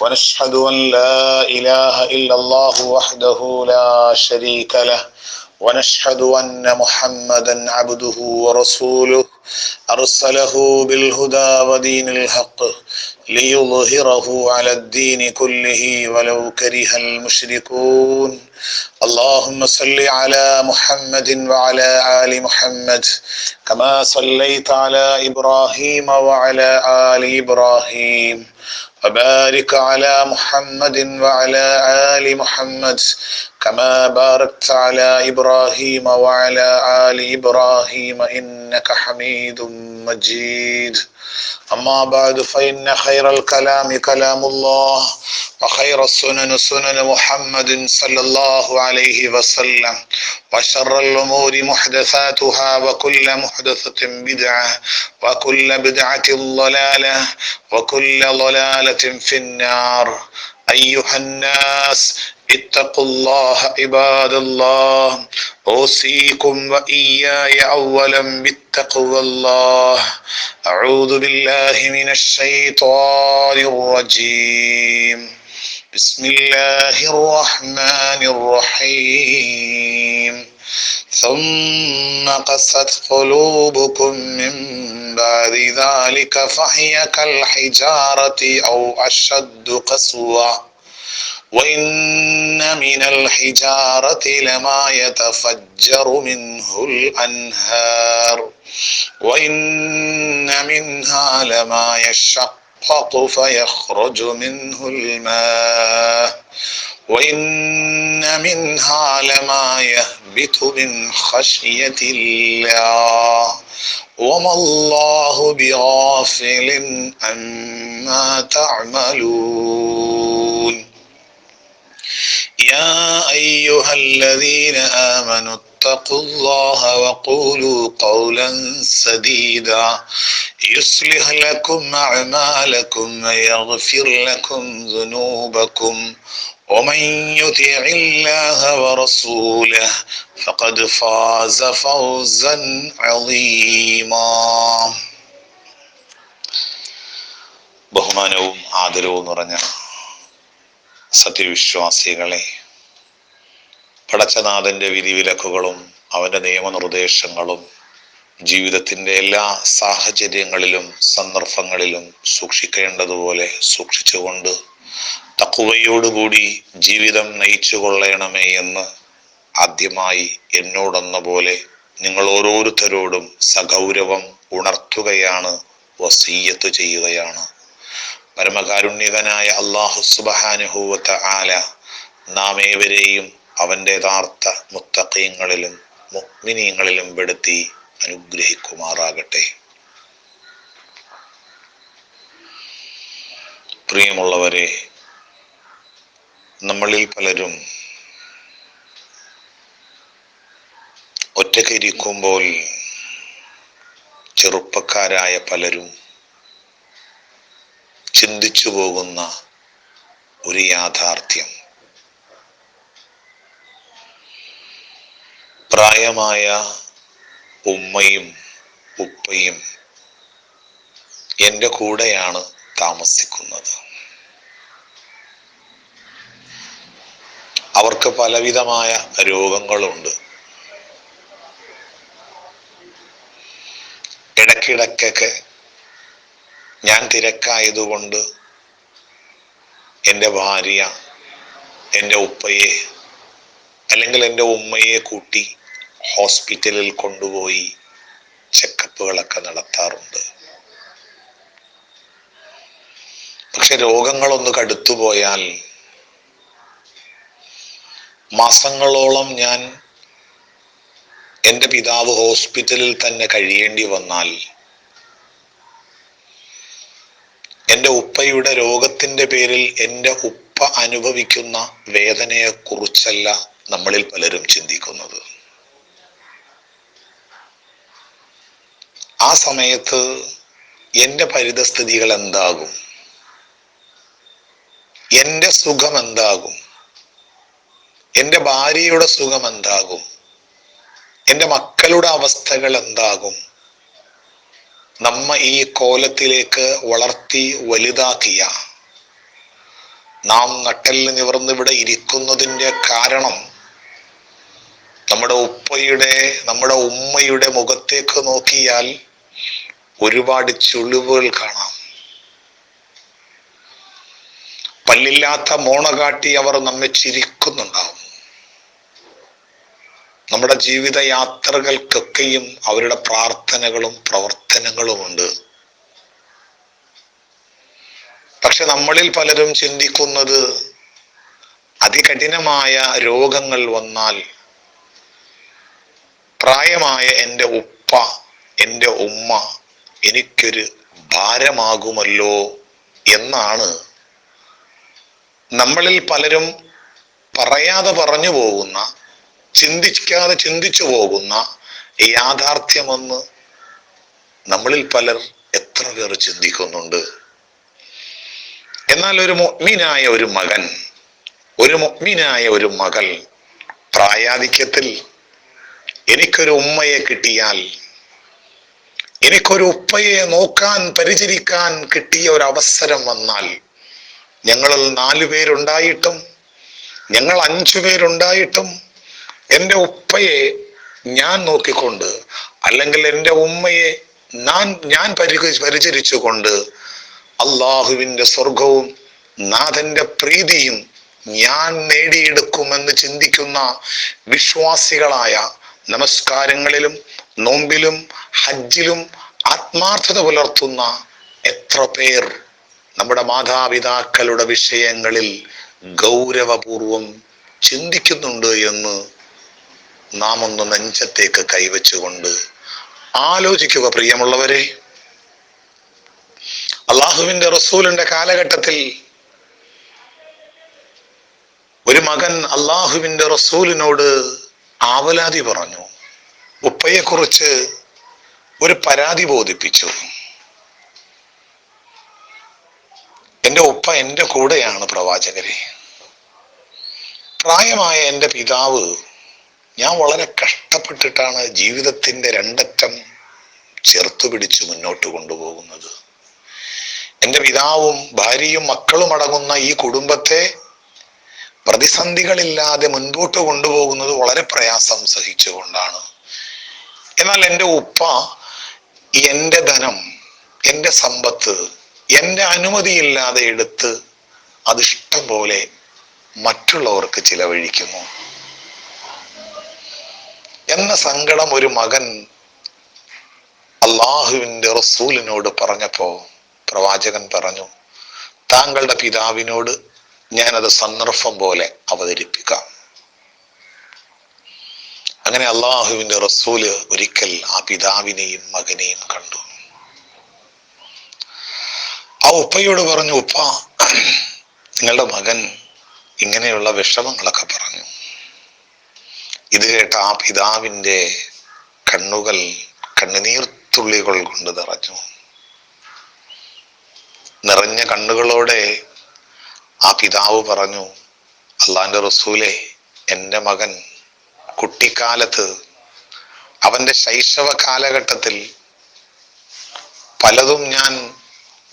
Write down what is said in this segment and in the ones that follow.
ونشهد أن لا إله إلا الله وحده لا شريك له ونشهد أن محمدا عبده ورسوله أرسله بالهدى ودين الحق ليظهره على الدين كله ولو كره المشركون. اللهم صل على محمد وعلى آل محمد كما صليت على إبراهيم وعلى آل إبراهيم وبارك على محمد وعلى آل محمد كما باركت على إبراهيم وعلى آل إبراهيم إنك حميد مجيد. أما بعد فإن خير الكلام كلام الله وخير السنن سنن محمد صلى الله عليه وسلم وشر الأمور محدثاتها وكل محدثة بدعة وكل بدعة ضلالة وكل ضلالة في النار. أيها الناس اتقوا الله عباد الله. أوصيكم وإياي أولا بالتقوى الله. أعوذ بالله من الشيطان الرجيم. بسم الله الرحمن الرحيم. ثم قست قلوبكم من بعد ذلك فهي كالحجارة أو أشد قسوة. وإن من الحجارة لما يتفجر منه الأنهار. وإن منها لما يشقق فيخرج منه الماء وإن منها لما يهبط من خشية الله وما الله بغافل عما تعملون. يا أيها الذين آمنوا اتقوا الله وقولوا قولا سديدا يصلح لكم أعمالكم ويغفر لكم ذنوبكم ومن يطع الله ورسوله فقد فاز فوزا عظيما ബഹുമാനവും ആദരവും നിറഞ്ഞ സത്യവിശ്വാസികളെ പടച്ചനാഥന്റെ വിധിവിലക്കുകളും അവന്റെ നിയമനിർദ്ദേശങ്ങളും ജീവിതത്തിന്റെ എല്ലാ സാഹചര്യങ്ങളിലും സന്ദർഭങ്ങളിലും സൂക്ഷിക്കേണ്ടതുപോലെ സൂക്ഷിച്ചുകൊണ്ട് തക്കുവയോടുകൂടി ജീവിതം നയിച്ചു കൊള്ളണമേ എന്ന് ആദ്യമായി എന്നോടെന്ന പോലെ നിങ്ങൾ ഓരോരുത്തരോടും സഗൗരവം ഉണർത്തുകയാണ് വസീയത്ത് ചെയ്യുകയാണ്. പരമകാരുണ്യകനായ അള്ളാഹു സുബഹാനുഹൂവത്ത ആല നാം ഏവരെയും അവന്റെ യഥാർത്ഥ മുത്തക്കീങ്ങളിലും മുഗ്മിനീങ്ങളിലും പെടുത്തി അനുഗ്രഹിക്കുമാറാകട്ടെ. പ്രിയമുള്ളവരെ നമ്മളിൽ പലരും ഒറ്റയ്ക്ക് ഇരിക്കുമ്പോൾ ചെറുപ്പക്കാരായ പലരും ചിന്തിച്ചു പോകുന്ന ഒരു യാഥാർത്ഥ്യം. പ്രായമായ ഉമ്മയും ഉപ്പയും എന്റെ കൂടെയാണ് താമസിക്കുന്നത്. അവർക്ക് പലവിധമായ രോഗങ്ങളുണ്ട്. ഇടക്കിടക്കൊക്കെ ഞാൻ തിരക്കായതുകൊണ്ട് എന്റെ ഭാര്യ എന്റെ ഉപ്പയെ അല്ലെങ്കിൽ എന്റെ ഉമ്മയെ കൂട്ടി ഹോസ്പിറ്റലിൽ കൊണ്ടുപോയി ചെക്കപ്പുകളൊക്കെ നടത്താറുണ്ട്. പക്ഷെ രോഗങ്ങളൊന്ന് കടുത്തുപോയാൽ മാസങ്ങളോളം ഞാൻ എന്റെ പിതാവ് ഹോസ്പിറ്റലിൽ തന്നെ കഴിയേണ്ടി വന്നാൽ എന്റെ ഉപ്പയുടെ രോഗത്തിന്റെ പേരിൽ എന്റെ ഉപ്പ അനുഭവിക്കുന്ന വേദനയെക്കുറിച്ചല്ല നമ്മളിൽ പലരും ചിന്തിക്കുന്നത്. ആ സമയത്ത് എന്റെ പരിതസ്ഥിതികൾ എന്താകും? എന്റെ സുഖം എന്താകും? എന്റെ ഭാര്യയുടെ സുഖം എന്താകും? എന്റെ മക്കളുടെ അവസ്ഥകൾ എന്താകും? നമ്മ ഈ കോലത്തിലേക്ക് വളർത്തി വലുതാക്കിയ നാം നട്ടൽ നിവർന്ന് ഇവിടെ ഇരിക്കുന്നതിന്റെ കാരണം നമ്മുടെ ഉപ്പയുടെ നമ്മുടെ ഉമ്മയുടെ മുഖത്തേക്ക് നോക്കിയാൽ ഒരുപാട് ചുളിവുകൾ കാണാം. പല്ലില്ലാത്ത മോണ കാട്ടി അവർ നമ്മെ ചിരിക്കുന്നുണ്ടാവും. നമ്മുടെ ജീവിത യാത്രകൾക്കൊക്കെയും അവരുടെ പ്രാർത്ഥനകളും പ്രവർത്തനങ്ങളും ഉണ്ട്. പക്ഷെ നമ്മളിൽ പലരും ചിന്തിക്കുന്നത് അതികഠിനമായ രോഗങ്ങൾ വന്നാൽ പ്രായമായ എന്റെ ഉപ്പ എന്റെ ഉമ്മ എനിക്കൊരു ഭാരമാകുമല്ലോ എന്നാണ് നമ്മളിൽ പലരും പറയാതെ പറഞ്ഞു പോകുന്ന ചിന്തിക്കാതെ ചിന്തിച്ചു പോകുന്ന യാഥാർത്ഥ്യമെന്ന് നമ്മളിൽ പലർ എത്ര പേർ ചിന്തിക്കുന്നുണ്ട്. എന്നാൽ ഒരു മൊഗ്മീനായ ഒരു മകൻ ഒരു മൊഗ്മീനായ ഒരു മകൾ പ്രായാധിക്യത്തിൽ എനിക്കൊരു ഉമ്മയെ കിട്ടിയാൽ എനിക്കൊരു ഉപ്പയെ നോക്കാൻ പരിചരിക്കാൻ കിട്ടിയ ഒരു അവസരം വന്നാൽ ഞങ്ങളിൽ നാലു പേരുണ്ടായിട്ടും ഞങ്ങൾ അഞ്ചു പേരുണ്ടായിട്ടും എന്റെ ഉപ്പയെ ഞാൻ നോക്കിക്കൊണ്ട് അല്ലെങ്കിൽ എന്റെ ഉമ്മയെ ഞാൻ ഞാൻ പരി പരിചരിച്ചുകൊണ്ട് അള്ളാഹുവിന്റെ സ്വർഗവും നാഥന്റെ പ്രീതിയും ഞാൻ നേടിയെടുക്കുമെന്ന് ചിന്തിക്കുന്ന വിശ്വാസികളായ നമസ്കാരങ്ങളിലും നോമ്പിലും ഹജ്ജിലും ആത്മാർത്ഥത പുലർത്തുന്ന എത്ര പേർ നമ്മുടെ മാതാപിതാക്കളുടെ വിഷയങ്ങളിൽ ഗൗരവപൂർവം ചിന്തിക്കുന്നുണ്ട് എന്ന് നാം ഒന്ന് നെഞ്ചത്തേക്ക് കൈവച്ചുകൊണ്ട് ആലോചിക്കുക പ്രിയമുള്ളവരെ. അള്ളാഹുവിന്റെ റസൂലിന്റെ കാലഘട്ടത്തിൽ ഒരു മകൻ അള്ളാഹുവിന്റെ റസൂലിനോട് ആവലാതി പറഞ്ഞു. ഉപ്പയെ കുറിച്ച് ഒരു പരാതി ബോധിപ്പിച്ചു. എന്റെ ഉപ്പ എന്റെ കൂടെയാണ് പ്രവാചകരെ. പ്രായമായ എന്റെ പിതാവ് ഞാൻ വളരെ കഷ്ടപ്പെട്ടിട്ടാണ് ജീവിതത്തിന്റെ രണ്ടറ്റം ചേർത്തു പിടിച്ച് മുന്നോട്ട് കൊണ്ടുപോകുന്നത്. എന്റെ പിതാവും ഭാര്യയും മക്കളും അടങ്ങുന്ന ഈ കുടുംബത്തെ പ്രതിസന്ധികളില്ലാതെ മുൻപോട്ട് കൊണ്ടുപോകുന്നത് വളരെ പ്രയാസം സഹിച്ചുകൊണ്ടാണ്. എന്നാൽ എന്റെ ഉപ്പ എന്റെ ധനം എന്റെ സമ്പത്ത് എന്റെ അനുമതിയില്ലാതെ എടുത്ത് അതിഷ്ടം പോലെ മറ്റുള്ളവർക്ക് ചിലവഴിക്കുന്നു. എന്ന സങ്കടം ഒരു മകൻ അള്ളാഹുവിന്റെ റസൂലിനോട് പറഞ്ഞപ്പോ പ്രവാചകൻ പറഞ്ഞു താങ്കളുടെ പിതാവിനോട് ഞാനത് സന്ദർഭം പോലെ അവതരിപ്പിക്കാം. അങ്ങനെ അള്ളാഹുവിന്റെ റസൂൽ ഒരിക്കൽ ആ പിതാവിനെയും മകനെയും കണ്ടു. ആ ഉപ്പയോട് പറഞ്ഞു ഉപ്പ നിങ്ങളുടെ മകൻ ഇങ്ങനെയുള്ള വിഷമങ്ങളൊക്കെ പറഞ്ഞു. ഇത് കേട്ട ആ പിതാവിന്റെ കണ്ണുകൾ കണ്ണുനീർത്തുള്ളികൾ കൊണ്ട് നിറഞ്ഞു. നിറഞ്ഞ കണ്ണുകളോടെ ആ പിതാവ് പറഞ്ഞു അള്ളാന്റെ റസൂലെ എന്റെ മകൻ കുട്ടിക്കാലത്ത് അവന്റെ ശൈശവ കാലഘട്ടത്തിൽ പലതും ഞാൻ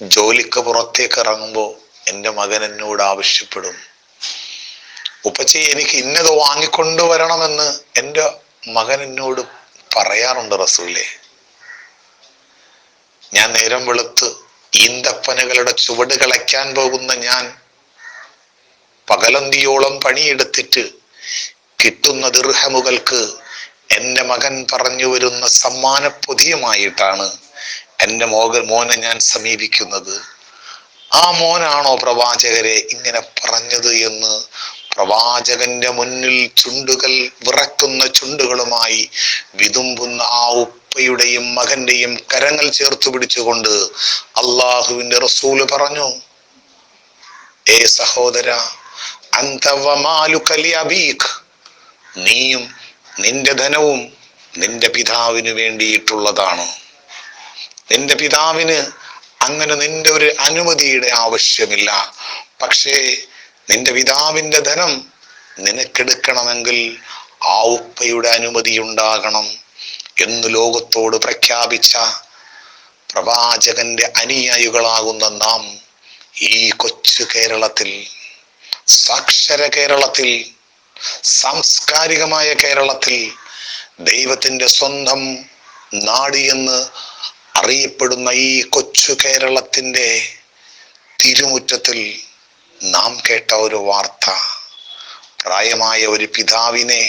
ജോലിക്ക് പുറത്തേക്ക് ഇറങ്ങുമ്പോൾ എന്റെ മകൻ എന്നോട് ആവശ്യപ്പെടും. ഉപ്പച്ചി എനിക്ക് ഇന്നത് വാങ്ങിക്കൊണ്ടുവരണമെന്ന് എന്റെ മകൻ എന്നോട് പറയാറുണ്ട് റസൂലെ. ഞാൻ നേരം വെളുത്ത് ഈന്തപ്പനകളുടെ ചുവട് കളയ്ക്കാൻ പോകുന്ന ഞാൻ പകലന്തിയോളം പണിയെടുത്തിട്ട് കിട്ടുന്ന ദിർഹമുകൾക്ക് എന്റെ മകൻ പറഞ്ഞു വരുന്ന സമ്മാന പൊതിയുമായിട്ടാണ് എന്റെ മോക മോനെ ഞാൻ സമീപിക്കുന്നത്. ആ മോനാണോ പ്രവാചകരെ ഇങ്ങനെ പറഞ്ഞത് എന്ന് പ്രവാചകന്റെ മുന്നിൽ ചുണ്ടുകൾ വിറക്കുന്ന ചുണ്ടുകളുമായി വിതുമ്പുന്ന ആ ഉപ്പയുടെയും മകന്റെയും കരങ്ങൾ ചേർത്തു പിടിച്ചുകൊണ്ട് അള്ളാഹുവിന്റെ റസൂൽ പറഞ്ഞു ഏ സഹോദര അന്തവമാലു വമാലുക ലിഅബീക് നീയും നിന്റെ ധനവും നിന്റെ പിതാവിന് വേണ്ടിയിട്ടുള്ളതാണ്. നിന്റെ പിതാവിന് അങ്ങനെ നിന്റെ ഒരു അനുമതിയുടെ ആവശ്യമില്ല. പക്ഷേ നിന്റെ പിതാവിന്റെ ധനം നിനക്കെടുക്കണമെങ്കിൽ ആ ഉപ്പയുടെ അനുമതി ഉണ്ടാകണം എന്ന് ലോകത്തോട് പ്രഖ്യാപിച്ച പ്രവാചകന്റെ അനുയായികളാകുന്ന നാം ഈ കൊച്ചു കേരളത്തിൽ സാക്ഷര കേരളത്തിൽ സാംസ്കാരികമായ കേരളത്തിൽ ദൈവത്തിന്റെ സ്വന്തം നാട് എന്ന് അറിയപ്പെടുന്ന ഈ കൊച്ചു കേരളത്തിന്റെ തിരുമുറ്റത്തിൽ നാം കേട്ട ഒരു വാർത്ത. പ്രായമായ ഒരു പിതാവിനെ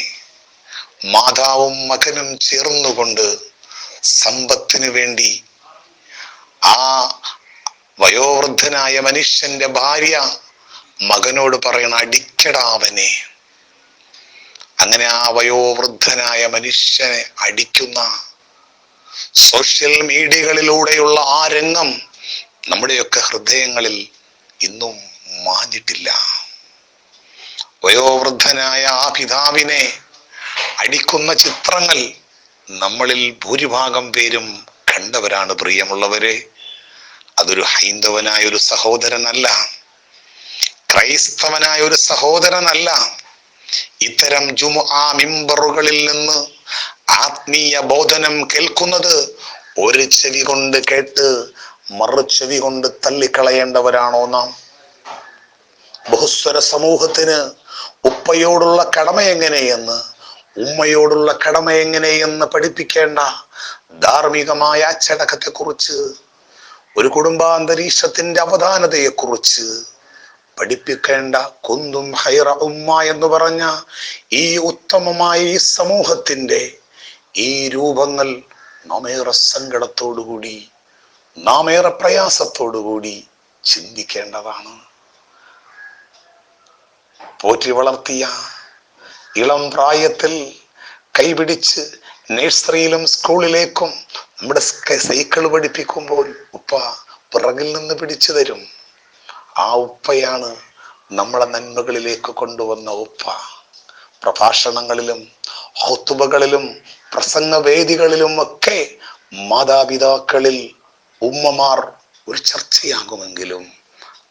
മാതാവും മകനും ചേർന്നുകൊണ്ട് സമ്പത്തിന് വേണ്ടി ആ വയോവൃദ്ധനായ മനുഷ്യന്റെ ഭാര്യ മകനോട് പറയണ അടിക്കടാവനെ അങ്ങനെ ആ വയോവൃദ്ധനായ മനുഷ്യനെ അടിക്കുന്ന സോഷ്യൽ മീഡിയകളിലൂടെയുള്ള ആ രംഗം നമ്മുടെയൊക്കെ ഹൃദയങ്ങളിൽ ഇന്നും മാഞ്ഞിട്ടില്ല. വയോവൃദ്ധനായ ആ പിതാവിനെ അടിക്കുന്ന ചിത്രങ്ങൾ നമ്മളിൽ ഭൂരിഭാഗം പേരും കണ്ടവരാണ് പ്രിയമുള്ളവരെ. അതൊരു ഹൈന്ദവനായ ഒരു സഹോദരനല്ല ക്രൈസ്തവനായ ഒരു സഹോദരനല്ല ഇത്തരം ജുമു ആ മിമ്പറുകളിൽ നിന്ന് ആത്മീയ ബോധനം കേൾക്കുന്നത് ഒരു ചെവി കൊണ്ട് കേട്ട് മറു ചെവി കൊണ്ട് തള്ളിക്കളയേണ്ടവരാണോ നാം? ബഹുസ്വര സമൂഹത്തിന് ഉപ്പയോടുള്ള കടമ എങ്ങനെയെന്ന് ഉമ്മയോടുള്ള കടമ എങ്ങനെയെന്ന് പഠിപ്പിക്കേണ്ട ധാർമ്മികമായ അച്ചടക്കത്തെ കുറിച്ച് ഒരു കുടുംബാന്തരീക്ഷത്തിന്റെ അവധാനതയെക്കുറിച്ച് പഠിപ്പിക്കേണ്ട കുന്തും ഹൈറ ഉമ്മ എന്ന് പറഞ്ഞ ഈ ഉത്തമമായ ഈ സമൂഹത്തിന്റെ ഈ രൂപങ്ങൾ നാമേറെ സങ്കടത്തോടുകൂടി നാമേറെ പ്രയാസത്തോടുകൂടി ചിന്തിക്കേണ്ടതാണ്. പോറ്റി വളർത്തിയ ഇളം പ്രായത്തിൽ കൈപിടിച്ച് നഴ്സറിയിലും സ്കൂളിലേക്കും നമ്മുടെ സൈക്കിൾ പഠിപ്പിക്കുമ്പോൾ ഉപ്പ പിറകിൽ നിന്ന് പിടിച്ചു തരും. ആ ഉപ്പയാണ് നമ്മളെ നന്മകളിലേക്ക് കൊണ്ടുവന്ന ഉപ്പ. പ്രഭാഷണങ്ങളിലും ഹൊത്തുബകളിലും പ്രസംഗവേദികളിലും ഒക്കെ മാതാപിതാക്കളിൽ ഉമ്മമാർ ഒരു ചർച്ചയാകുമെങ്കിലും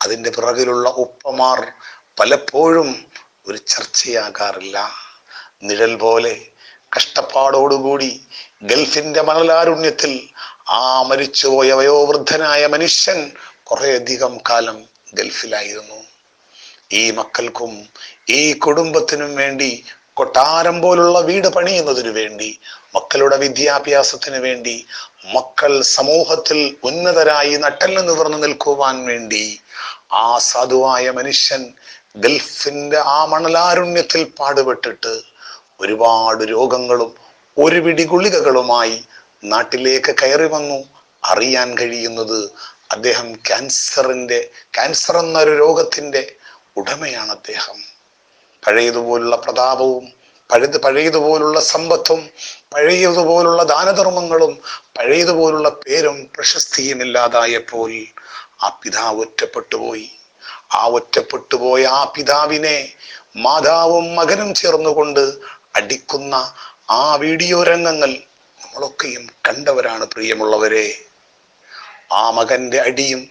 അതിന്റെ പിറകിലുള്ള ഉപ്പമാർ പലപ്പോഴും ഒരു ചർച്ചയാകാറില്ല. നിഴൽ പോലെ കഷ്ടപ്പാടോടുകൂടി ഗൾഫിന്റെ മണലാരുണ്യത്തിൽ ആ മരിച്ചുപോയ വയോവൃദ്ധനായ മനുഷ്യൻ കുറേയധികം കാലം ഗൾഫിലായിരുന്നു. ഈ മക്കൾക്കും ഈ കുടുംബത്തിനും വേണ്ടി കൊട്ടാരം പോലുള്ള വീട് പണിയുന്നതിനു വേണ്ടി മക്കളുടെ വിദ്യാഭ്യാസത്തിന് വേണ്ടി മക്കൾ സമൂഹത്തിൽ ഉന്നതരായി നട്ടൽ നിവർന്നു നിൽക്കുവാൻ വേണ്ടി ആ സാധുവായ മനുഷ്യൻ ഗൾഫിന്റെ ആ മണലാരുണ്യത്തിൽ പാടുപെട്ടിട്ട് ഒരുപാട് രോഗങ്ങളും ഒരു പിടി ഗുളികകളുമായി നാട്ടിലേക്ക് കയറി വന്നു. അറിയാൻ കഴിയുന്നത് അദ്ദേഹം ക്യാൻസറിന്റെ ക്യാൻസർ എന്നൊരു രോഗത്തിന്റെ ഉടമയാണ് അദ്ദേഹം. പഴയതുപോലുള്ള പ്രതാപവും പഴയത് പഴയതുപോലുള്ള സമ്പത്തും പഴയതുപോലുള്ള ദാനധർമ്മങ്ങളും പഴയതുപോലുള്ള പേരും പ്രശസ്തിയും ഇല്ലാതായപ്പോൾ ആ പിതാവ് ഒറ്റപ്പെട്ടുപോയി. ആ ഒറ്റപ്പെട്ടുപോയ ആ പിതാവിനെ മാതാവും മകനും ചേർന്നുകൊണ്ട് അടിക്കുന്ന ആ വീഡിയോ രംഗങ്ങൾ നമ്മളൊക്കെയും കണ്ടവരാണ് പ്രിയമുള്ളവരെ. ആ മകന്റെ അടിയും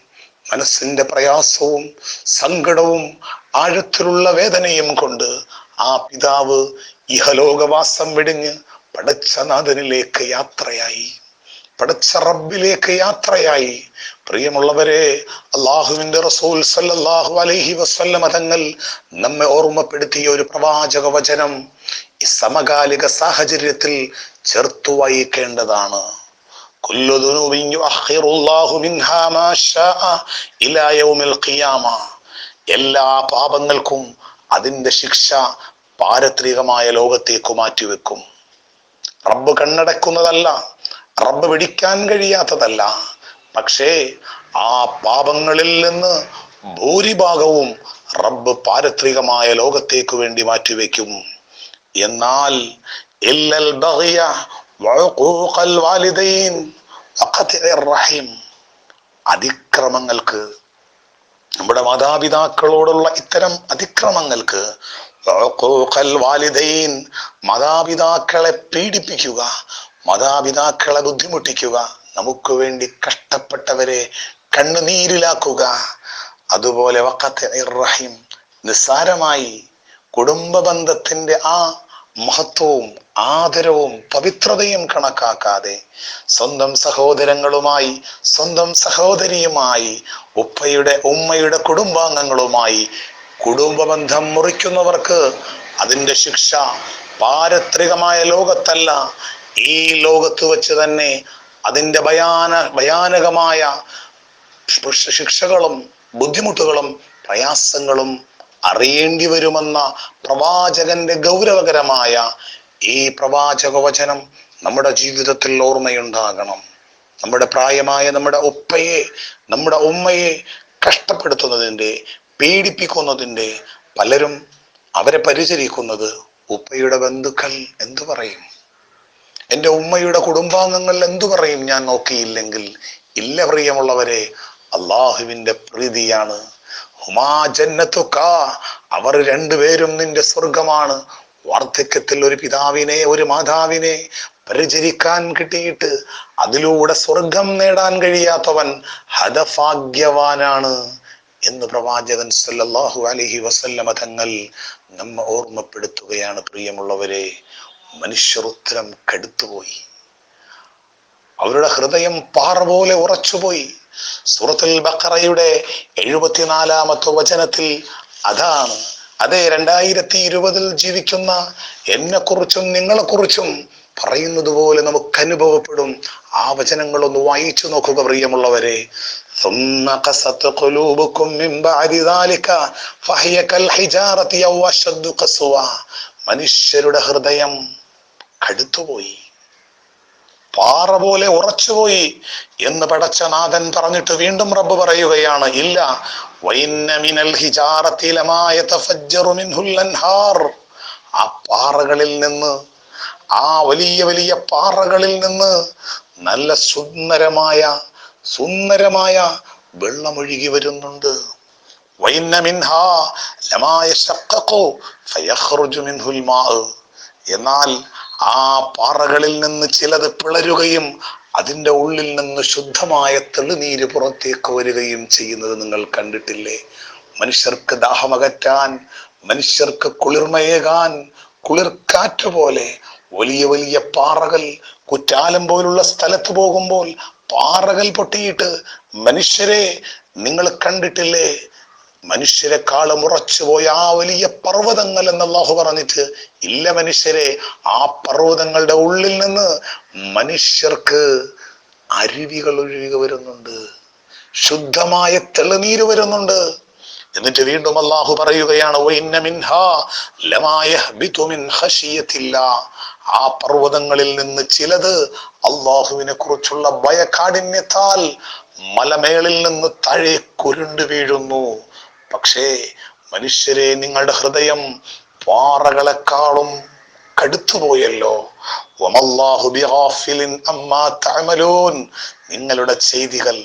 മനസ്സിന്റെ പ്രയാസവും സങ്കടവും ആഴത്തിലുള്ള വേദനയും കൊണ്ട് ആ പിതാവ് ഇഹലോകവാസം വെടിഞ്ഞ് പടച്ചനാഥനിലേക്ക് യാത്രയായി. പടച്ച റബ്ബിലേക്ക് യാത്രയായി. പ്രിയമുള്ളവരെ അള്ളാഹുവിന്റെ റസൂൽ സല്ലാഹു അലൈഹി വസല്ലമ തങ്ങൾ നമ്മെ ഓർമ്മപ്പെടുത്തിയ ഒരു പ്രവാചക വചനം ഈ സമകാലിക സാഹചര്യത്തിൽ ചേർത്തു വായിക്കേണ്ടതാണ് കുല്ലു ദുനൂബിൻ യുഅഖിറുല്ലാഹു മിൻഹാ മാ ശാഅ ഇലാ യൗമിൽ ഖിയാമ എല്ലാ പാപങ്ങൾക്കും അതിന്റെ ശിക്ഷ പാരത്രികമായ ലോകത്തേക്ക് മാറ്റിവെക്കും. റബ്ബ് കണ്ണടക്കുന്നതല്ല റബ്ബ് പിടിക്കാൻ കഴിയാത്തതല്ല. പക്ഷേ ആ പാപങ്ങളിൽ നിന്ന് ഭൂരിഭാഗവും റബ്ബ് പാരത്രികമായ ലോകത്തേക്ക് വേണ്ടി മാറ്റിവെക്കും. എന്നാൽ ഇല്ലൽ അതിക്രമങ്ങൾക്ക് നമ്മുടെ മാതാപിതാക്കളോടുള്ള ഇത്തരം അതിക്രമങ്ങൾക്ക് മാതാപിതാക്കളെ പീഡിപ്പിക്കുക മാതാപിതാക്കളെ ബുദ്ധിമുട്ടിക്കുക നമുക്ക് വേണ്ടി കഷ്ടപ്പെട്ടവരെ കണ്ണുനീരിലാക്കുക. അതുപോലെ വക്കത്തെ നിസ്സാരമായി കുടുംബ ബന്ധത്തിന്റെ ആ മഹത്വവും ആദരവും പവിത്രതയും കണക്കാക്കാതെ സ്വന്തം സഹോദരങ്ങളുമായി സ്വന്തം സഹോദരിയുമായി ഉപ്പയുടെ ഉമ്മയുടെ കുടുംബാംഗങ്ങളുമായി കുടുംബബന്ധം മുറിക്കുന്നവർക്ക് അതിന്റെ ശിക്ഷ പാരത്രികമായ ലോകത്തല്ല. ഈ ലോകത്ത് വെച്ച് തന്നെ അതിന്റെ ഭയാന ഭയാനകമായ ശിക്ഷകളും ബുദ്ധിമുട്ടുകളും പ്രയാസങ്ങളും അറിയേണ്ടി വരുമെന്ന പ്രവാചകന്റെ ഗൗരവകരമായ ഈ പ്രവാചക വചനം നമ്മുടെ ജീവിതത്തിൽ ഓർമ്മയുണ്ടാകണം. നമ്മുടെ പ്രായമായ നമ്മുടെ ഉപ്പയെ നമ്മുടെ ഉമ്മയെ കഷ്ടപ്പെടുത്തുന്നതിന്റെ പീഡിപ്പിക്കുന്നതിന്റെ പലരും അവരെ പരിചരിക്കുന്നത് ഉപ്പയുടെ ബന്ധുക്കൾ എന്തു പറയും? എന്റെ ഉമ്മയുടെ കുടുംബാംഗങ്ങൾ എന്തു പറയും? ഞാൻ നോക്കിയില്ലെങ്കിൽ ഇല്ല പ്രിയമുള്ളവരെ അള്ളാഹുവിന്റെ പ്രീതിയാണ് ഹുമാ ജന്നത്തുക്ക അവർ രണ്ടുപേരും നിന്റെ സ്വർഗമാണ് വാർദ്ധക്യത്തിൽ ഒരു പിതാവിനെ ഒരു മാതാവിനെ പരിചരിക്കാൻ കിട്ടിയിട്ട് അതിലൂടെ സ്വർഗം നേടാൻ കഴിയാത്തവൻ ഹതഭാഗ്യവാനാണ് എന്ന് പ്രവാചകൻ സല്ലല്ലാഹു അലഹി വസല്ലമ തങ്ങൾ നമ്മ ഓർമ്മപ്പെടുത്തുകയാണ്. പ്രിയമുള്ളവരെ മനുഷ്യർ ഉത്തരം കടുത്തുപോയി. അവരുടെ ഹൃദയം പാറ പോലെ ഉറച്ചുപോയി. സൂറത്തുൽ ബക്കറയുടെ എഴുപത്തിനാലാമത്തെ വചനത്തിൽ അതാണ്. അതെ രണ്ടായിരത്തി ഇരുപതിൽ ജീവിക്കുന്ന എന്നെക്കുറിച്ചും നിങ്ങളെക്കുറിച്ചും പറയുന്നത് പോലെ നമുക്ക് അനുഭവപ്പെടും. ആ വചനങ്ങളൊന്ന് വായിച്ചു നോക്കുക പ്രിയമുള്ളവരെ. മനുഷ്യരുടെ ഹൃദയം കടുത്തുപോയി. പാറ പോലെ ഉറച്ചുപോയി എന്ന് പടച്ച നാഥൻ പറഞ്ഞിട്ട് വീണ്ടും റബ്ബ് പറയുകയാണ് ഇല്ല. ആ പാറകളിൽ നിന്ന് ആ വലിയ വലിയ പാറകളിൽ നിന്ന് നല്ല സുന്ദരമായ സുന്ദരമായ വെള്ളമൊഴുകി വരുന്നുണ്ട്. എന്നാൽ ആ പാറകളിൽ നിന്ന് ചിലത് പിളരുകയും അതിന്റെ ഉള്ളിൽ നിന്ന് ശുദ്ധമായ തെളിനീര് പുറത്തേക്ക് വരികയും ചെയ്യുന്നത് നിങ്ങൾ കണ്ടിട്ടില്ലേ? മനുഷ്യർക്ക് ദാഹമകറ്റാൻ മനുഷ്യർക്ക് കുളിർമയേകാൻ കുളിർക്കാറ്റ് പോലെ വലിയ വലിയ പാറകൾ കുറ്റാലം പോലുള്ള സ്ഥലത്ത് പോകുമ്പോൾ പാറകൾ പൊട്ടിയിട്ട് മനുഷ്യരെ നിങ്ങൾ കണ്ടിട്ടില്ലേ? മനുഷ്യരെക്കാളും ഉറച്ചുപോയ ആ വലിയ പർവതങ്ങൾ എന്ന് അള്ളാഹു പറഞ്ഞിട്ട് ഇല്ല മനുഷ്യരെ ആ പർവതങ്ങളുടെ ഉള്ളിൽ നിന്ന് മനുഷ്യർക്ക് അരുവികൾ ഒഴുകി വരുന്നുണ്ട്. ശുദ്ധമായ തെളിനീര് വരുന്നുണ്ട്. എന്നിട്ട് വീണ്ടും അള്ളാഹു പറയുകയാണ്. ആ പർവതങ്ങളിൽ നിന്ന് ചിലത് അള്ളാഹുവിനെ കുറിച്ചുള്ള ഭയകാഠിന്യത്താൽ മലമേളിൽ നിന്ന് താഴെ കുരുണ്ടു വീഴുന്നു. പക്ഷേ മനുഷ്യരെ നിങ്ങളുടെ ഹൃദയം പാറകളെക്കാളും കടുത്തുപോയല്ലോ. നിങ്ങളുടെ ചെയ്തികൾ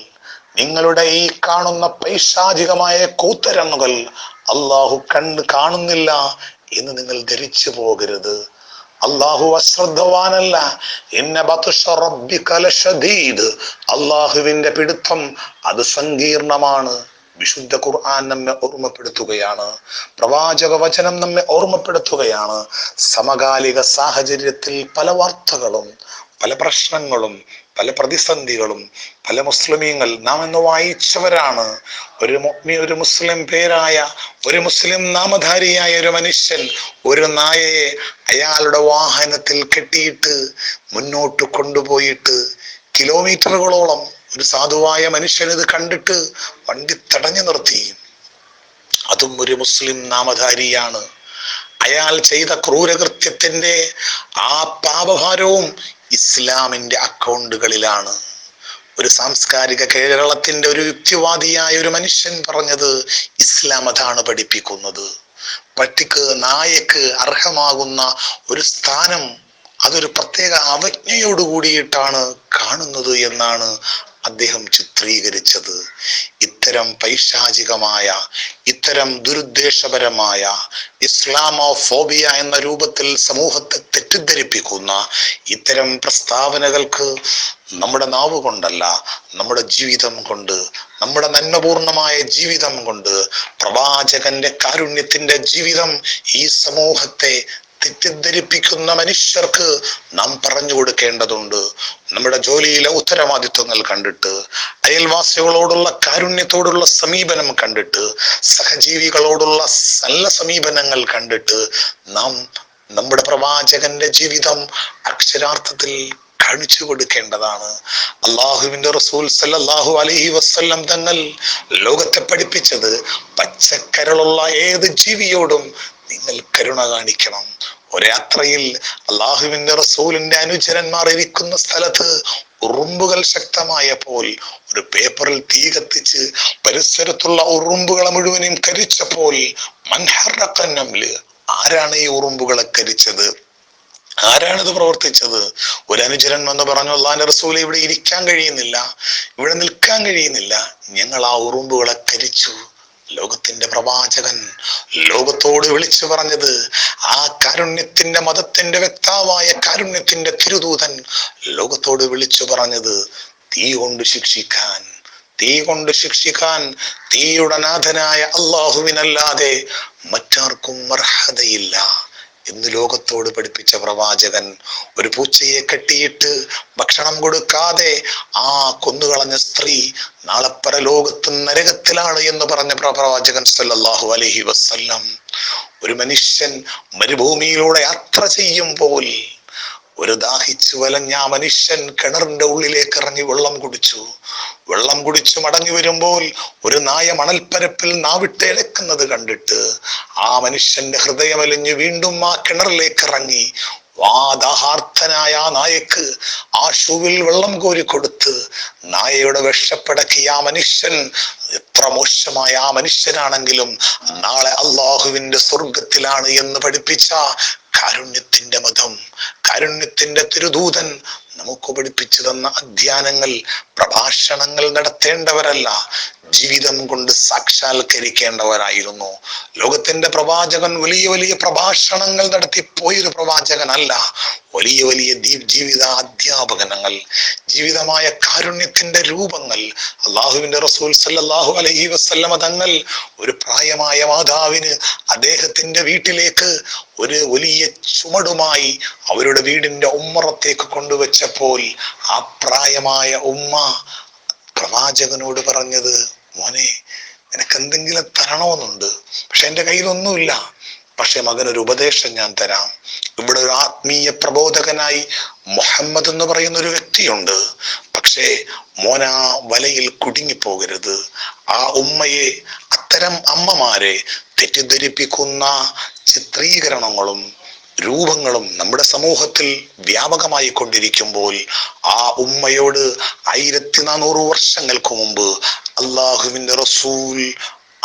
നിങ്ങളുടെ ഈ കാണുന്ന പൈശാചികമായ കൂത്തരങ്ങുകൾ അള്ളാഹു കണ്ണ് കാണുന്നില്ല എന്ന് നിങ്ങൾ ധരിച്ചു പോകരുത്. അള്ളാഹു അശ്രദ്ധവാനല്ല. എന്നെ അള്ളാഹുവിന്റെ പിടുത്തം അത് സങ്കീർണമാണ്. വിശുദ്ധ ഖുർആൻ നമ്മെ ഓർമ്മപ്പെടുത്തുകയാണ്. പ്രവാചക വചനം നമ്മെ ഓർമ്മപ്പെടുത്തുകയാണ്. സമകാലിക സാഹചര്യത്തിൽ പല വാർത്തകളും പല പ്രശ്നങ്ങളും പല പ്രതിസന്ധികളും പല മുസ്ലിമീങ്ങൾ നാം ഇന്ന് വായിച്ചവരാണ്. ഒരു ഒരു മുസ്ലിം പേരായ ഒരു മുസ്ലിം നാമധാരിയായ ഒരു മനുഷ്യൻ ഒരു നായയെ അയാളുടെ വാഹനത്തിൽ കെട്ടിയിട്ട് മുന്നോട്ട് കൊണ്ടുപോയിട്ട് കിലോമീറ്ററുകളോളം ഒരു സാധുവായ മനുഷ്യൻ ഇത് കണ്ടിട്ട് വണ്ടി തടഞ്ഞു നിർത്തി. അതും ഒരു മുസ്ലിം നാമധാരിയാണ്. അയാൾ ചെയ്ത ക്രൂരകൃത്യത്തിന്റെ ആ പാപഭാരവും ഇസ്ലാമിന്റെ അക്കൗണ്ടുകളിലാണ്. ഒരു സാംസ്കാരിക കേരളത്തിന്റെ ഒരു യുക്തിവാദിയായ ഒരു മനുഷ്യൻ പറഞ്ഞത് ഇസ്ലാം അതാണ് പഠിപ്പിക്കുന്നത്. പട്ടിക്ക് നായക്ക് അർഹമാകുന്ന ഒരു സ്ഥാനം അതൊരു പ്രത്യേക അവജ്ഞയോട് കൂടിയിട്ടാണ് കാണുന്നത് എന്നാണ് അദ്ദേഹം ചിത്രീകരിച്ചത്. ഇത്തരം പൈശാചികമായ ഇത്തരം ദുരുദ്ദേശപരമായ ഇസ്ലാമോ ഫോബിയ എന്ന രൂപത്തിൽ സമൂഹത്തെ തെറ്റിദ്ധരിപ്പിക്കുന്ന ഇത്തരം പ്രസ്താവനകൾക്ക് നമ്മുടെ നാവ് കൊണ്ടല്ല നമ്മുടെ ജീവിതം കൊണ്ട് നമ്മുടെ നന്മപൂർണമായ ജീവിതം കൊണ്ട് പ്രവാചകന്റെ കാരുണ്യത്തിന്റെ ജീവിതം ഈ സമൂഹത്തെ തെറ്റിദ്ധരിപ്പിക്കുന്ന മനുഷ്യർക്ക് നാം പറഞ്ഞു കൊടുക്കേണ്ടതുണ്ട്. നമ്മുടെ ജോലിയിലെ ഉത്തരവാദിത്വങ്ങൾ കണ്ടിട്ട് അയൽവാസികളോടുള്ള കാരുണ്യത്തോടുള്ള സമീപനം കണ്ടിട്ട് സഹജീവികളോടുള്ള നല്ല സമീപനങ്ങൾ കണ്ടിട്ട് നാം നമ്മുടെ പ്രവാചകന്റെ ജീവിതം അക്ഷരാർത്ഥത്തിൽ കാണിച്ചു കൊടുക്കേണ്ടതാണ്. അള്ളാഹുവിന്റെ റസൂൽ സല്ലാഹു അലഹി വസല്ലം തങ്ങൾ ലോകത്തെ പഠിപ്പിച്ചത് പച്ചക്കരളുള്ള ഏത് ജീവിയോടും നിങ്ങൾ കരുണ കാണിക്കണം. ഒരാത്രയിൽ അള്ളാഹുവിന്റെ റസൂലിന്റെ അനുചരന്മാർ ഇരിക്കുന്ന സ്ഥലത്ത് ഉറുമ്പുകൾ ശക്തമായപ്പോൾ ഒരു പേപ്പറിൽ തീ കത്തിച്ച് പരിസരത്തുള്ള ഉറുമ്പുകളെ മുഴുവനും കരിച്ചപ്പോൾ മൻഹറക്കന്നംൽ ആരാണ് ഈ ഉറുമ്പുകളെ കരിച്ചത്? ആരാണിത് പ്രവർത്തിച്ചത്? ഒരു അനുചരൻ വന്ന് പറഞ്ഞു അള്ളാന്റെ റസൂൽ ഇവിടെ ഇരിക്കാൻ കഴിയുന്നില്ല ഇവിടെ നിൽക്കാൻ കഴിയുന്നില്ല. ഞങ്ങൾ ആ ഉറുമ്പുകളെ കരിച്ചു ലോകത്തിന്റെ പ്രവാചകൻ ലോകത്തോട് വിളിച്ചു പറഞ്ഞത് ആ കാരുണ്യത്തിന്റെ മതത്തിന്റെ വ്യക്താവായ കാരുണ്യത്തിന്റെ തിരുദൂതൻ ലോകത്തോട് വിളിച്ചു പറഞ്ഞത് തീ കൊണ്ട് ശിക്ഷിക്കാൻ തീ കൊണ്ട് ശിക്ഷിക്കാൻ തീയുടെ നാഥനായ അള്ളാഹുവിനല്ലാതെ മറ്റാർക്കും അർഹതയില്ല. എന്ന് ലോകത്തോട് പഠിപ്പിച്ച പ്രവാചകൻ ഒരു പൂച്ചയെ കെട്ടിയിട്ട് ഭക്ഷണം കൊടുക്കാതെ ആ കൊന്നുകളഞ്ഞ സ്ത്രീ നാളെ പരലോകത്ത് നരകത്തിലാണ് എന്ന് പറഞ്ഞ പ്രവാചകൻ സല്ലല്ലാഹു അലൈഹി വസല്ലം. ഒരു മനുഷ്യൻ മരുഭൂമിയിലൂടെ യാത്ര ചെയ്യുമ്പോൾ ഒരു ദാഹിച്ചു വലഞ്ഞ മനുഷ്യൻ കിണറിന്റെ ഉള്ളിലേക്ക് ഇറങ്ങി വെള്ളം കുടിച്ചു. വെള്ളം കുടിച്ചു മടങ്ങി വരുമ്പോൾ ഒരു നായ മണൽപ്പരപ്പിൽ നാവിട്ട് ഇളക്കുന്നത് കണ്ടിട്ട് ആ മനുഷ്യന്റെ ഹൃദയമലിഞ്ഞ് വീണ്ടും ആ കിണറിലേക്ക് ഇറങ്ങി. വാദാഹാർത്ഥനായ ആ നായക്ക് ആ ഷൂവിൽ വെള്ളം കോരി കൊടുത്ത് നായയുടെ വിഷപ്പടക്കിയ ആ മനുഷ്യൻ എത്ര മോശമായ ആ മനുഷ്യനാണെങ്കിലും നാളെ അള്ളാഹുവിന്റെ സ്വർഗത്തിലാണ് എന്ന് പഠിപ്പിച്ച കാരുണ്യത്തിന്റെ മതം കാരുണ്യത്തിന്റെ തിരുദൂതൻ നമുക്ക് പഠിപ്പിച്ചു തന്ന അധ്യയനങ്ങൾ പ്രഭാഷണങ്ങൾ നടത്തേണ്ടവരല്ല ജീവിതം കൊണ്ട് സാക്ഷാത്കരിക്കേണ്ടവരായിരുന്നു. ലോകത്തിന്റെ പ്രവാചകൻ വലിയ വലിയ പ്രഭാഷണങ്ങൾ നടത്തി പോയൊരു പ്രവാചകനല്ല വലിയ വലിയ ജീവിത അധ്യാപകനങ്ങൾ. ജീവിതമായ കാരുണ്യത്തിന്റെ രൂപങ്ങൾ അള്ളാഹുവിന്റെ റസൂൽ സല്ലാഹു അലൈഹി വസല്ലമ തങ്ങൾ ഒരു പ്രായമായ മാതാവിന് അദ്ദേഹത്തിന്റെ വീട്ടിലേക്ക് ഒരു വലിയ ചുമടുമായി അവരുടെ വീടിന്റെ ഉമ്മറത്തേക്ക് കൊണ്ടുവച്ചപ്പോൾ ആ പ്രായമായ ഉമ്മ പ്രവാചകനോട് പറഞ്ഞത് മോനെ നിനക്ക് എന്തെങ്കിലും തരണമെന്നുണ്ട്. പക്ഷെ എന്റെ കയ്യിലൊന്നുമില്ല. പക്ഷെ മകനൊരു ഉപദേശം ഞാൻ തരാം. ഇവിടെ ഒരു ആത്മീയ പ്രബോധകനായി മുഹമ്മദ് എന്ന് പറയുന്ന ഒരു വ്യക്തിയുണ്ട്. പക്ഷേ മോന വലയിൽ കുടുങ്ങിപ്പോകരുത്. ആ ഉമ്മയെ അത്തരം അമ്മമാരെ തെറ്റിദ്ധരിപ്പിക്കുന്ന ചിത്രീകരണങ്ങളും രൂപങ്ങളും നമ്മുടെ സമൂഹത്തിൽ വ്യാപകമായി കൊണ്ടിരിക്കുമ്പോൾ ആ ഉമ്മയോട് ആയിരത്തി നാനൂറ് വർഷങ്ങൾക്ക് മുമ്പ് അള്ളാഹുവിന്റെ റസൂൽ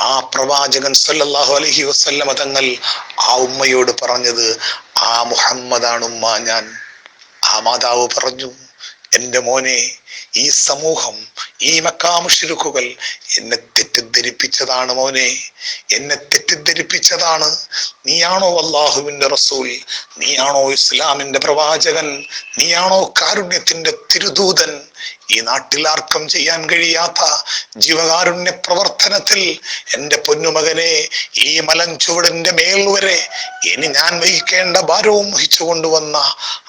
ആ പ്രവാചകൻ സല്ലല്ലാഹു അലഹി വസല്ലമ തങ്ങൾ ആ ഉമ്മയോട് പറഞ്ഞത് ആ മുഹമ്മദാണ് ഉമ്മ ഞാൻ. ആ മാതാവ് പറഞ്ഞു എന്റെ മോനെ ഈ സമൂഹം ഈ മക്കാമുഷിരുക്കുകൾ എന്നെ തെറ്റിദ്ധരിപ്പിച്ചതാണ് മോനെ. എന്നെ തെറ്റിദ്ധരിപ്പിച്ചതാണ്. നീയാണോ അള്ളാഹുവിന്റെ റസൂൽ? നീയാണോ ഇസ്ലാമിന്റെ പ്രവാചകൻ? നീയാണോ കാരുണ്യത്തിന്റെ തിരുദൂതൻ? ഈ നാട്ടിൽ ആർക്കും ചെയ്യാൻ കഴിയാത്ത ജീവകാരുണ്യ പ്രവർത്തനത്തിൽ എന്റെ പൊന്നുമകനെ ഈ മലഞ്ചുവടിന്റെ മേൽ വരെ ഇനി ഞാൻ വഹിക്കേണ്ട ഭാരവും വഹിച്ചു കൊണ്ടുവന്ന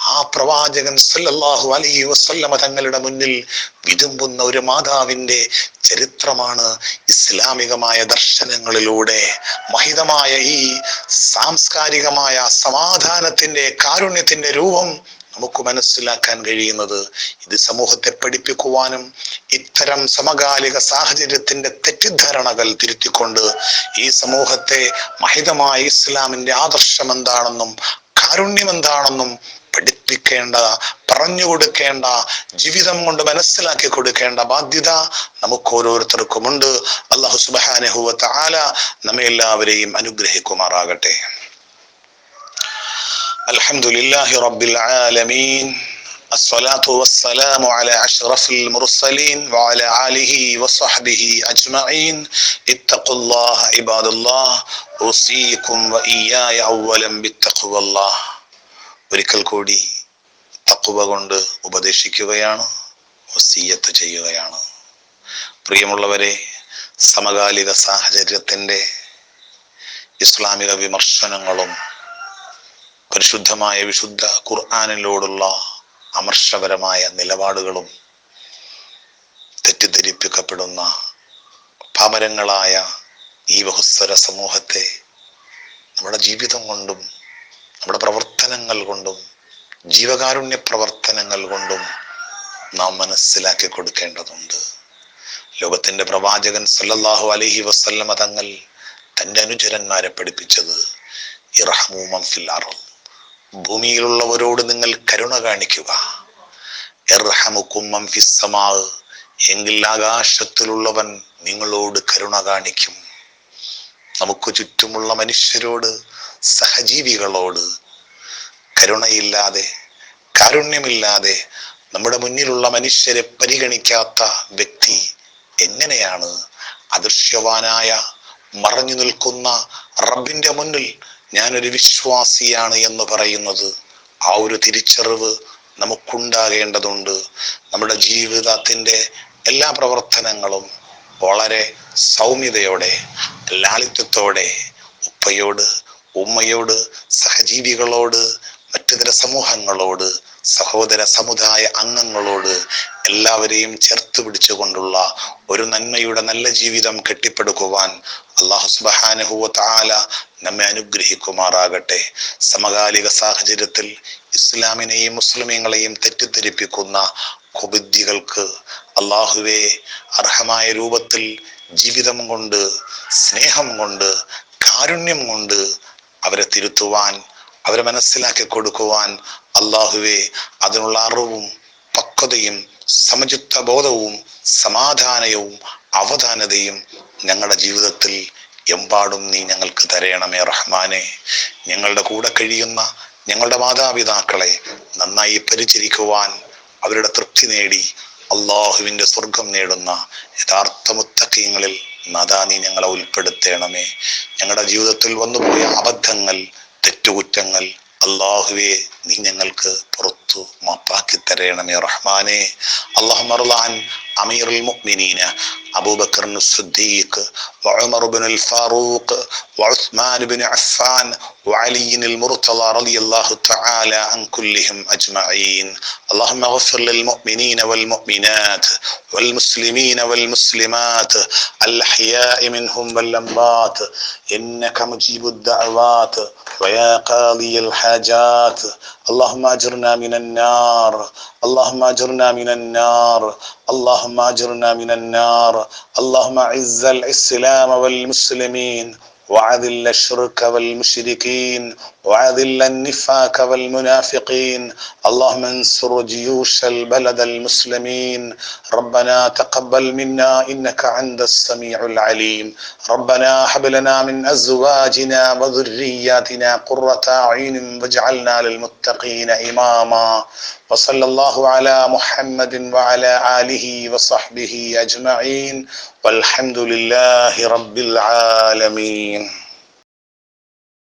ആ പ്രവാചകൻ സല്ലല്ലാഹു അലൈഹി വസല്ലമ തങ്ങളുടെ മുന്നിൽ വിതുമ്പുന്ന ഒരു മാതാവിന്റെ ചരിത്രമാണ് ഇസ്ലാമികമായ ദർശനങ്ങളിലൂടെ. മഹിതമായ ഈ സാംസ്കാരികമായ സമാധാനത്തിന്റെ കാരുണ്യത്തിന്റെ രൂപം നമുക്ക് മനസ്സിലാക്കാൻ കഴിയുന്നത്. ഇത് സമൂഹത്തെ പഠിപ്പിക്കുവാനും ഇത്തരം സമകാലിക സാഹചര്യത്തിന്റെ തെറ്റിദ്ധാരണകൾ തിരുത്തിക്കൊണ്ട് ഈ സമൂഹത്തെ മഹിതമായ ഇസ്ലാമിന്റെ ആദർശം എന്താണെന്നും കാരുണ്യം എന്താണെന്നും പഠിപ്പിക്കേണ്ട പറഞ്ഞു കൊടുക്കേണ്ട ജീവിതം കൊണ്ട് മനസ്സിലാക്കി കൊടുക്കേണ്ട ബാധ്യത നമുക്ക് ഓരോരുത്തർക്കുമുണ്ട് അള്ളാഹു സുബാനഹുവ ആല നമ്മെ എല്ലാവരെയും അനുഗ്രഹിക്കുമാറാകട്ടെ الحمد لله رب العالمين الصلاة والسلام على أشرف المرسلين وعلى آله وصحبه أجمعين اتقوا الله عباد الله أوصيكم وإياي أولا بالتقوى الله ഒരിക്കൽ കൂടി തക്കുവ കൊണ്ട് ഉപദേശിക്കുകയാണ് വസീയത്ത് ചെയ്യുകയാണ്. പ്രിയമുള്ളവരെ സമകാലിക സാഹചര്യത്തിന്റെ ഇസ്ലാമിക വിമർശനങ്ങളും പരിശുദ്ധമായ വിശുദ്ധ ഖുർആാനിലോടുള്ള അമർഷപരമായ നിലപാടുകളും തെറ്റിദ്ധരിപ്പിക്കപ്പെടുന്ന പാമരങ്ങളായ ഈ ബഹുസ്വര സമൂഹത്തെ നമ്മുടെ ജീവിതം കൊണ്ടും നമ്മുടെ പ്രവർത്തനങ്ങൾ കൊണ്ടും ജീവകാരുണ്യ പ്രവർത്തനങ്ങൾ കൊണ്ടും നാം മനസ്സിലാക്കി കൊടുക്കേണ്ടതുണ്ട്. ലോകത്തിന്റെ പ്രവാചകൻ സല്ലല്ലാഹു അലഹി വസല്ലമ തങ്ങൾ തന്റെ അനുചരന്മാരെ പഠിപ്പിച്ചത് ഭൂമിയിലുള്ളവരോട് നിങ്ങൾ കരുണ കാണിക്കുക. എങ്കിൽ ആകാശത്തിലുള്ളവൻ നിങ്ങളോട് കരുണ കാണിക്കും. നമുക്ക് ചുറ്റുമുള്ള മനുഷ്യരോട് സഹജീവികളോട് കരുണയില്ലാതെ കാരുണ്യമില്ലാതെ നമ്മുടെ മുന്നിലുള്ള മനുഷ്യരെ പരിഗണിക്കാത്ത വ്യക്തി എങ്ങനെയാണ് അദൃശ്യവാനായ മറഞ്ഞു നിൽക്കുന്ന റബ്ബിന്റെ മുന്നിൽ ഞാനൊരു വിശ്വാസിയാണ് എന്ന് പറയുന്നത്? ആ ഒരു തിരിച്ചറിവ് നമുക്കുണ്ടാകേണ്ടതുണ്ട്. നമ്മുടെ ജീവിതത്തിന്റെ എല്ലാ പ്രവർത്തനങ്ങളും വളരെ സൗമ്യതയോടെ ലാളിത്യത്തോടെ ഉപ്പയോട് ഉമ്മയോട് സഹജീവികളോട് മറ്റുതര സമൂഹങ്ങളോട് സഹോദര സമുദായ അംഗങ്ങളോട് എല്ലാവരെയും ചേർത്ത് പിടിച്ചുകൊണ്ടുള്ള ഒരു നന്മയുടെ നല്ല ജീവിതം കെട്ടിപ്പടുക്കുവാൻ അള്ളാഹു സുബാനുഹുവ താല നമ്മെ അനുഗ്രഹിക്കുമാറാകട്ടെ. സമകാലിക സാഹചര്യത്തിൽ ഇസ്ലാമിനെയും മുസ്ലിമീങ്ങളെയും തെറ്റിദ്ധരിപ്പിക്കുന്ന കുബുദ്ധികൾക്ക് അള്ളാഹുവെ അർഹമായ രൂപത്തിൽ ജീവിതം കൊണ്ട് സ്നേഹം കൊണ്ട് കാരുണ്യം കൊണ്ട് അവരെ തിരുത്തുവാൻ അവരെ മനസ്സിലാക്കി കൊടുക്കുവാൻ അള്ളാഹുവെ അതിനുള്ള അറിവും പക്വതയും സമചിത്ത ബോധവും സമാധാനവും അവധാനതയും ഞങ്ങളുടെ ജീവിതത്തിൽ എമ്പാടും നീ ഞങ്ങൾക്ക് തരയണമേ റഹ്മാനെ. ഞങ്ങളുടെ കൂടെ കഴിയുന്ന ഞങ്ങളുടെ മാതാപിതാക്കളെ നന്നായി പരിചരിക്കുവാൻ അവരുടെ തൃപ്തി നേടി അള്ളാഹുവിന്റെ സ്വർഗം നേടുന്ന യഥാർത്ഥ മുത്തക്കീങ്ങളിൽ നദാനി ഞങ്ങളെ ഉൾപ്പെടുത്തേണമേ. ഞങ്ങളുടെ ജീവിതത്തിൽ വന്നുപോയ അബദ്ധങ്ങൾ തെറ്റുകുറ്റങ്ങൾ അള്ളാഹുവെ നീ ഞങ്ങൾക്ക് പുറത്തു മാപ്പാക്കി തരയണമേ റഹ്മാനെ. അള്ളാഹുമർലാൻ أمير المؤمنين أبو بكر الصديق وعمر بن الفاروق وعثمان بن عفان وعلي المرتضى رضي الله تعالى عن كلهم أجمعين. اللهم اغفر للمؤمنين والمؤمنات والمسلمين والمسلمات الأحياء منهم والأموات. إنك مجيب الدعوات ويا قاضي الحاجات. اللهم أجرنا من النار اللهم أجرنا من النار اللهم أجرنا من النار اللهم أعز الإسلام والمسلمين. وعذل الشرك والمشركين وعذل النفاق والمنافقين. اللهم انصر جيوش البلد المسلمين. ربنا تقبل منا إنك عند السميع العليم. ربنا هب لنا من أزواجنا وذرياتنا قرة أعين واجعلنا للمتقين إماما. وصلى الله على محمد وعلى آله وصحبه أجمعين. والحمد لله رب العالمين.